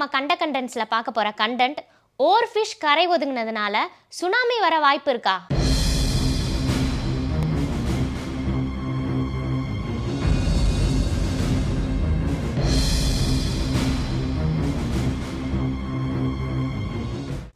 நம்ம கண்ட கண்டென்ட்ஸில் பார்க்க போகிற கண்டென்ட் ஓர் ஃபிஷ் கரை ஒதுங்கினதுனால சுனாமி வர வாய்ப்பு இருக்கா?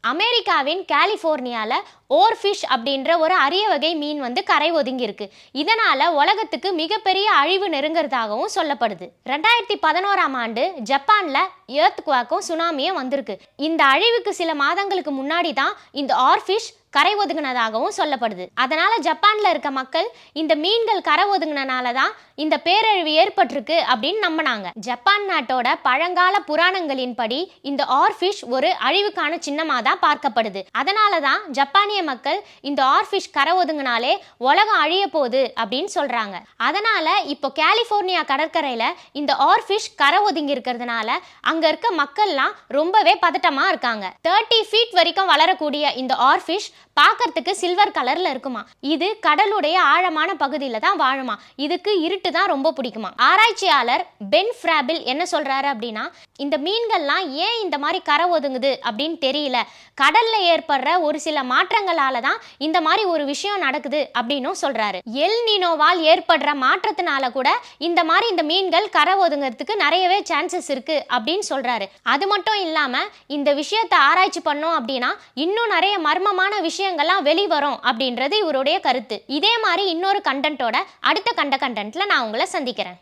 அமெரிக்காவின் கலிஃபோர்னியால ஓர் ஃபிஷ் அப்படின்ற ஒரு அரிய வகை மீன் வந்து கரை ஒதுங்கி இருக்கு இதனால உலகத்துக்கு மிகப்பெரிய அழிவு நெருங்குறதாகவும் சொல்லப்படுது. ரெண்டாயிரத்தி பதினோராம் ஆண்டு ஜப்பான்ல ஏர்த்குவாக்கும் சுனாமியும் வந்திருக்கு. இந்த அழிவுக்கு சில மாதங்களுக்கு முன்னாடி தான் இந்த ஆர் ஃபிஷ் கரை ஒதுங்கினதாகவும் சொல்லப்படுது. அதனால ஜப்பான்ல இருக்க மக்கள் இந்த மீன்கள் கரை ஒதுங்கினால தான் இந்த பேரழிவு ஏற்பட்டிருக்கு அப்படின்னு நம்பினாங்க. ஜப்பான் நாட்டோட பழங்கால புராணங்களின்படி இந்த ஆர் ஃபிஷ் ஒரு அழிவுக்கான சின்னமாக தான் பார்க்கப்படுது. அதனால தான் ஜப்பானிய மக்கள் இந்த ஆர்ஃபிஷ் கரை ஒதுங்கினாலே உலகம் அழிய போகுது அப்படின்னு சொல்றாங்க. அதனால இப்போ கலிஃபோர்னியா கடற்கரையில் இந்த ஆர்ஃபிஷ் கரை ஒதுங்கி இருக்கிறதுனால அங்க இருக்க மக்கள்லாம் ரொம்பவே பதட்டமா இருக்காங்க. தேர்ட்டி ஃபீட் வரைக்கும் வளரக்கூடிய இந்த ஆர்ஃபிஷ் பார்க்கறதுக்கு சில்வர் கலர்ல இருக்குமா? இது கடலுடைய ஆழமான பகுதியில தான் வாழுமா? இதுக்கு இருட்டு தான் ரொம்ப பிடிக்குமா? ஆராய்ச்சியாளர் பென் ஃப்ராபில் என்ன சொல்றாரு அப்படின்னா இந்த மீன்கள்லாம் ஏன் இந்த மாதிரி கரை ஒதுங்குது அப்படின்னு தெரியல. கடல்ல ஏற்படுற ஒரு சில மாற்றங்கள் மாற்றங்களால தான் இந்த மாதிரி ஒரு விஷயம் நடக்குது அப்படின்னும் சொல்றாரு. எல் நினோவால் ஏற்படுற மாற்றத்தினால கூட இந்த மாதிரி இந்த மீன்கள் கரை ஒதுங்கிறதுக்கு நிறையவே சான்சஸ் இருக்கு அப்படின்னு சொல்றாரு. அது மட்டும் இல்லாம இந்த விஷயத்தை ஆராய்ச்சி பண்ணோம் அப்படின்னா இன்னும் நிறைய மர்மமான விஷயங்கள்லாம் வெளிவரும் அப்படின்றது இவருடைய கருத்து. இதே மாதிரி இன்னொரு கண்டென்ட்டோட அடுத்த கண்ட கண்டென்ட்ல நான் உங்களை சந்திக்கிறேன்.